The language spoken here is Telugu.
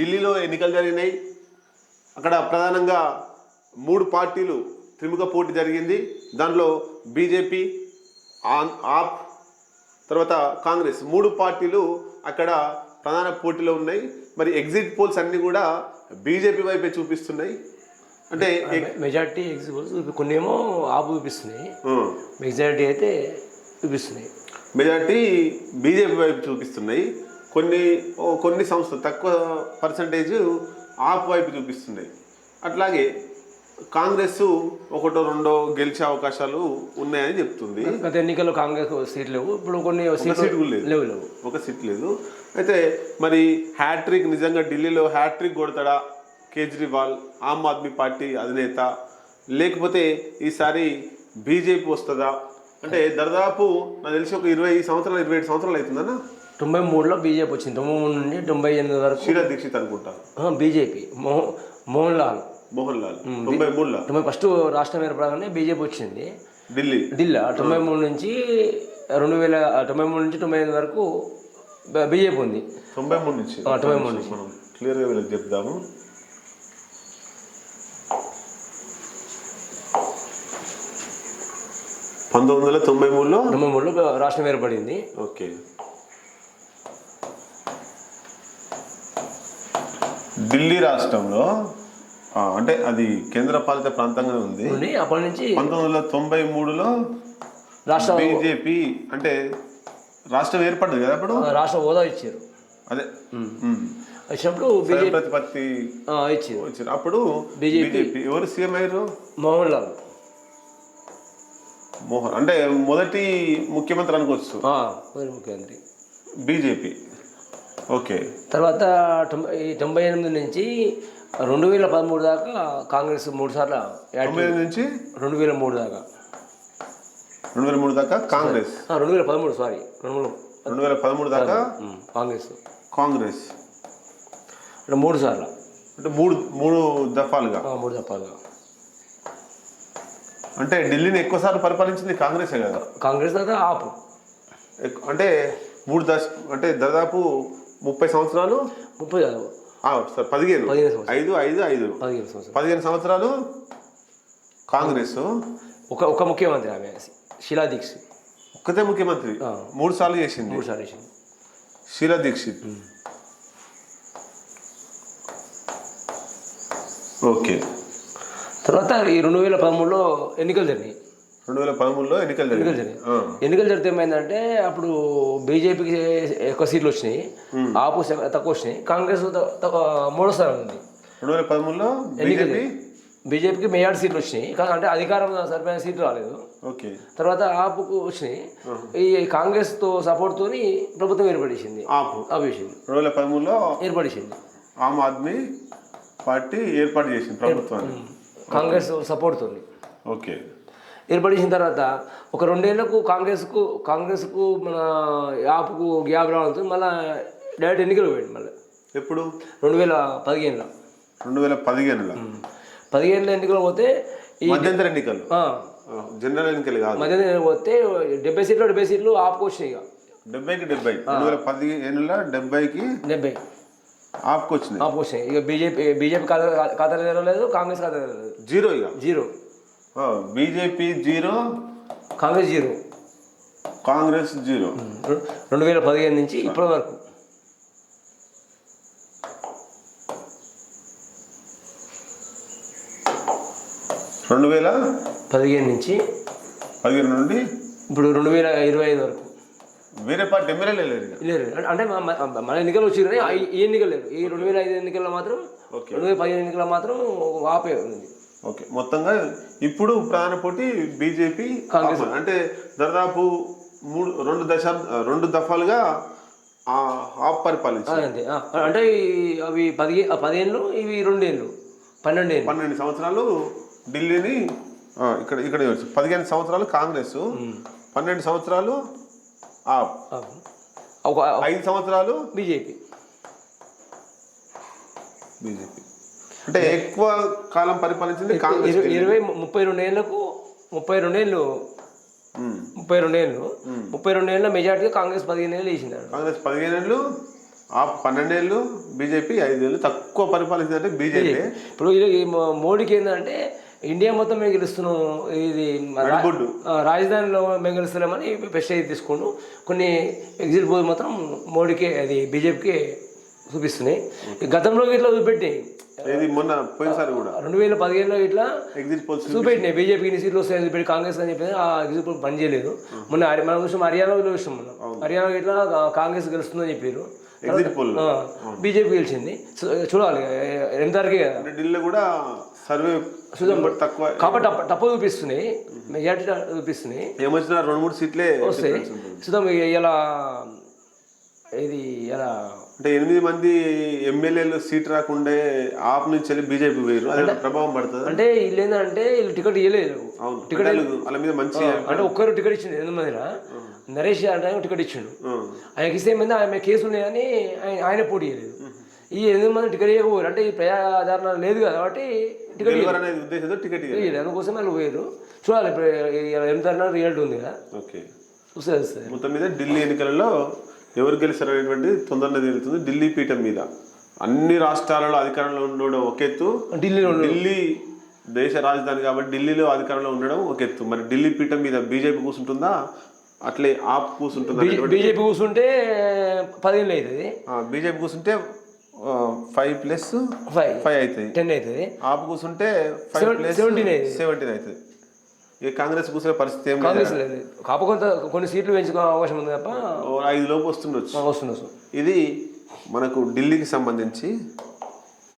ఢిల్లీలో ఎన్నికలు జరిగినాయి. అక్కడ ప్రధానంగా మూడు పార్టీలు త్రిముఖ పోటీ జరిగింది. దానిలో బీజేపీ ఆన్ ఆప్ తర్వాత కాంగ్రెస్ మూడు పార్టీలు అక్కడ ప్రధాన పోటీలో ఉన్నాయి. మరి ఎగ్జిట్ పోల్స్ అన్నీ కూడా బీజేపీ వైపే చూపిస్తున్నాయి. అంటే మెజార్టీ ఎగ్జిబుల్స్ కొన్ని ఏమో ఆపు చూపిస్తున్నాయి. మెజారిటీ అయితే చూపిస్తున్నాయి. మెజార్టీ బీజేపీ వైపు చూపిస్తున్నాయి. కొన్ని కొన్ని సంస్థలు తక్కువ పర్సంటేజ్ ఆప్ వైపు చూపిస్తున్నాయి అట్లాగే కాంగ్రెస్ ఒకటో రెండో గెలిచే అవకాశాలు ఉన్నాయని చెప్తుంది. గత ఎన్నికల్లో కాంగ్రెస్ సీట్లు లేవు. ఇప్పుడు కొన్ని సీట్ సీట్లు. లేవు లేవు. ఒక సీట్ లేదు. అయితే మరి హ్యాట్రిక్ నిజంగా ఢిల్లీలో హ్యాట్రిక్ కొడతాడా కేజ్రీవాల్ ఆమ్ ఆద్మీ పార్టీ అధినేత? లేకపోతే ఈసారి బీజేపీ వస్తుందా? అంటే దాదాపు నాకు తెలిసి ఒక ఇరవై సంవత్సరాలు ఇరవై ఏడు సంవత్సరాలు అవుతుందన్న? తొంభై మూడులో బీజేపీ వచ్చింది. తొంభై మూడు నుండి తొంభై ఎనిమిది వరకు షీలా దీక్షిత్ అనుకుంటా. బీజేపీ. మోహన్ మోహన్ లాల్ మోహన్ లాల్ తొంభై మూడులో. తొంభై ఫస్ట్ రాష్ట్రం ఏర్పడగానే బీజేపీ వచ్చింది. ఢిల్లీ. ఢిల్లీ. తొంభై మూడు నుంచి రెండు వేల తొంభై మూడు నుంచి తొంభై ఎనిమిది వరకు బీజేపీ ఉంది. తొంభై మూడు నుంచి. తొంభై మూడు నుంచి. మనం క్లియర్గా వీళ్ళకి చెప్దాము. పంతొమ్మిది వందల తొంభై మూడులో? తొంభై మూడులో రాష్ట్రం ఏర్పడింది. ఓకే. ఢిల్లీ రాష్ట్రంలో అంటే అది కేంద్రపాలిత ప్రాంతంగానే ఉంది. ఉంది. అప్పటి నుంచి పంతొమ్మిది వందల తొంభై మూడులో రాష్ట్ర బీజేపీ అంటే రాష్ట్రం ఏర్పడ్డది కదా అప్పుడు? రాష్ట్ర హోదా ఇచ్చారు. అదే. వచ్చినప్పుడు ప్రతిపత్తి ఇచ్చారు. వచ్చారు అప్పుడు. బీజేపీ ఎవరు సీఎం అయ్యారు? మోహన్ లాల్. మోహన్ అంటే మొదటి ముఖ్యమంత్రి అనుకోవచ్చు. ముఖ్యమంత్రి. బీజేపీ. ఓకే. తర్వాత తొంభై తొంభై ఎనిమిది నుంచి రెండు వేల పదమూడు దాకా కాంగ్రెస్ మూడు సార్లు నుంచి? రెండు వేల మూడు దాకా. రెండు వేల మూడు దాకా కాంగ్రెస్. రెండు వేల పదమూడు సారీ రెండు వేల పదమూడు దాకా? కాంగ్రెస్. కాంగ్రెస్. అంటే మూడు సార్లు. అంటే మూడు మూడు దఫాలుగా? మూడు తప్పాలుగా అంటే ఢిల్లీని ఎక్కువసార్లు పరిపాలించింది కాంగ్రెసే కదా? కాంగ్రెస్ తర్వాత ఆపు. అంటే మూడు దశ అంటే దాదాపు ముప్పై సంవత్సరాలు? ముప్పై కాదు. సార్ పదిహేను. ఐదు ఐదు ఐదు. పదిహేను సంవత్సరాలు. పదిహేను సంవత్సరాలు? కాంగ్రెస్. ఒక ఒక ముఖ్యమంత్రి ఆమె శిలా దీక్షిత్. ఒక్కతే ముఖ్యమంత్రి. మూడు సార్లు చేసింది. మూడు సార్లు చేసింది. షీలా దీక్షిత్. ఓకే. తర్వాత ఈ రెండు వేల పదమూడులో ఎన్నికలు జరిగినాయి. రెండు వేల పదమూడులో ఎన్నికలు ఎన్నికలు జరిగాయి. ఎన్నికలు జరిగితే ఏమైందంటే అప్పుడు బీజేపీకి ఎక్కువ సీట్లు వచ్చినాయి ఆపు తక్కువ వచ్చినాయి. కాంగ్రెస్ మూడో స్థానం ఉంది. రెండు వేల పదమూడులో ఎన్నికలు బీజేపీ? బీజేపీకి మేయాడు సీట్లు వచ్చినాయి. కానీ అంటే అధికారం సరిపోయిన సీట్లు రాలేదు. ఓకే. తర్వాత ఆపుకు వచ్చినాయి. ఈ కాంగ్రెస్తో సపోర్ట్తోని ప్రభుత్వం ఏర్పడేసింది. ఆపు. ఆపేసింది. రెండు వేల పదమూడులో ఏర్పడేసింది. ఆమ్ ఆద్మీ పార్టీ ఏర్పాటు చేసింది ప్రభుత్వాన్ని. కాంగ్రెస్ సపోర్ట్తోని. ఓకే. ఏర్పడేసిన తర్వాత ఒక రెండేళ్ళకు కాంగ్రెస్కు కాంగ్రెస్కు మన యాప్కు గ్యాప్ రావడంతో మళ్ళీ డైరెక్ట్ ఎన్నికలు పోయింది మళ్ళీ. ఎప్పుడు? రెండు వేల పదిహేనులో. రెండు వేల పదిహేనులో పదిహేనులో ఎన్నికలు పోతే ఈ మధ్యంతర ఎన్నికలు? జనరల్ ఎన్నికలు కాదు. మధ్య ఎన్నికలు పోతే డెబ్బై సీట్లు డెబ్బై సీట్లు ఆపుకు వచ్చినాయి ఇక. డెబ్బైకి డెబ్బై. రెండు వేల పదిహేనులో డెబ్బైకి డెబ్బై. ఆపుకు వచ్చినాయి. ఆపు వచ్చినాయి. ఇక బీజేపీ బీజేపీ ఖాతా ఖాతాలో తెరవలేదు కాంగ్రెస్ ఖాతా తెరవలేదు. జీరో ఇక. Zero. BJP zero Congress zero. Congress zero. రెండు వేల పదిహేను నుంచి ఇప్పటి వరకు. రెండు వేల పదిహేను నుంచి పదిహేను నుండి ఇప్పుడు రెండు వేల ఇరవై ఐదు వరకు. వేరే పార్టీ ఎమ్మెల్యేలు లేరు లేరు అంటే మన- ఎన్నికలు వచ్చి కానీ ఆ- ఈ ఎన్నికలు లేరు. ఈ రెండు వేల ఐదు ఎన్నికల్లో మాత్రం ఓకే. రెండు వేల పదిహేను ఎన్నికల్లో మాత్రం ఆపే ఉంది. ఓకే. మొత్తంగా ఇప్పుడు ప్రధాన పోటీ బీజేపీ కాంగ్రెస్. అంటే దాదాపు మూడు రెండు దశ రెండు దఫాలుగా ఆ ఆప్ పరిపాలించారు. అంతే అంటే అవి పదిహే ఆ పదిహేనులు ఇవి రెండేళ్ళు పన్నెండేళ్ళు. పన్నెండు సంవత్సరాలు ఢిల్లీని ఇక్కడ ఇక్కడ. పదిహేను సంవత్సరాలు కాంగ్రెస్ పన్నెండు సంవత్సరాలు ఆప్. ఒక ఐదు సంవత్సరాలు బీజేపీ. బీజేపీ. అంటే ఎక్కువ కాలం పరిపాలించింది కాంగ్రెస్ ఇరవై ముప్పై రెండేళ్ళకు ముప్పై రెండేళ్ళు. ముప్పై రెండేళ్ళు ముప్పై రెండేళ్ళ మెజార్టీగా కాంగ్రెస్ పదిహేను ఏళ్ళు వేసింది కాంగ్రెస్ పదిహేను ఏళ్ళు ఆ పన్నెండేళ్ళు బీజేపీ ఐదేళ్ళు తక్కువ పరిపాలించిందంటే బీజేపీ. ఇప్పుడు మోడీకి ఏంటంటే ఇండియా మొత్తం మేము గెలుస్తున్నాం ఇది రాజధానిలో మేము గెలుస్తున్నామని అయితే తీసుకుంటూ కొన్ని ఎగ్జిట్ పోల్ మాత్రం మోడీకి అది బీజేపీకి చూపిస్తున్నాయి. గతంలో ఇట్లా చూపెట్టి ఇది మొన్న పోయినసారి కూడా? రెండు వేల పదిహేనులో ఇట్లా ఎగ్జిట్ పోల్స్ చూపెట్టినాయి. బీజేపీకి ఇన్ని సీట్లు వస్తాయని చెప్పి కాంగ్రెస్ అని చెప్పి ఆ ఎగ్జిట్ పోల్ పని చేయలేదు. మొన్న మనం చూసాం హర్యానాలో చూసాం మనం హర్యానాలో ఇట్లా కాంగ్రెస్ గెలుస్తుందని చెప్పారు ఎగ్జిట్ పోల్. బీజేపీ గెలిచింది. చూడాలి. ఎంత వరకే కదా. అంటే ఢిల్లీలో కూడా సర్వే తక్కువ కాబట్టి తప్ప చూపిస్తున్నాయి. మెజార్టీ చూపిస్తున్నాయి. ఏమొచ్చినా రెండు మూడు సీట్లే వస్తాయి. చూద్దాం. ఇలా ఇది ఇలా అంటే ఎనిమిది మంది ఎమ్మెల్యేలు సీట్ రాకుండే ఆప్ నుంచి వెళ్ళి బీజేపీ అదే ప్రభావం పడుతుంది అంటే వీళ్ళు ఏంటంటే వీళ్ళు టికెట్ ఇవ్వలేదు అవును టికెట్ వాళ్ళ మీద మంచి అంటే ఒక్కరు టికెట్ ఇచ్చిండు ఎనిమిది మందిన నరేష్ అంటే టికెట్ ఇచ్చిండు. ఆయనకి ఇస్తే ఏమైంది ఆయన కేసు ఉన్నాయని ఆయన ఆయన పోటీ చేయలేదు ఈ ఎనిమిది మంది టికెట్ ఇవ్వకపోయారు అంటే ఈ ప్రజా ఆదరణ లేదు కదా కాబట్టి టికెట్ ఉద్దేశంతో టికెట్ ఇవ్వాలి ఇవ్వలేదు అందుకోసం వాళ్ళు పోయారు చూడాలి ఇప్పుడు ఎనిమిది రిజల్ట్ ఉంది కదా ఓకే తెలుస్తుంది మొత్తం మీద ఢిల్లీ ఎన్నికలలో ఎవరు గెలిచారు అనేటువంటి తొందరగా తేలుతుంది ఢిల్లీ పీఠం మీద. అన్ని రాష్ట్రాలలో అధికారంలో ఉండడం ఒక ఎత్తు. ఢిల్లీలో ఢిల్లీ దేశ రాజధాని కాబట్టి ఢిల్లీలో అధికారంలో ఉండడం ఒక ఎత్తు. మరి ఢిల్లీ పీఠం మీద బీజేపీ కూర్చుంటుందా? అట్లే ఆప్ కూర్చుంటుందా బీజేపీ కూర్చుంటే పదిహేను అవుతుంది. బీజేపీ కూర్చుంటే ఫైవ్ ప్లస్ ఫైవ్ ఫైవ్ అవుతాయి టెన్ అవుతుంది. ఆప్ కూర్చుంటే ఫైవ్ ప్లస్ 17 అవుతుంది. సెవెంటీన్ అవుతుంది. ఇక కాంగ్రెస్ కూర్చునే పరిస్థితి ఏం కాంగ్రెస్ లేదు. కాకపోతే కొన్ని సీట్లు పెంచుకునే అవకాశం ఉంది తప్ప ఐదు లోపు వస్తుండొచ్చు. వస్తుంది ఇది మనకు ఢిల్లీకి సంబంధించి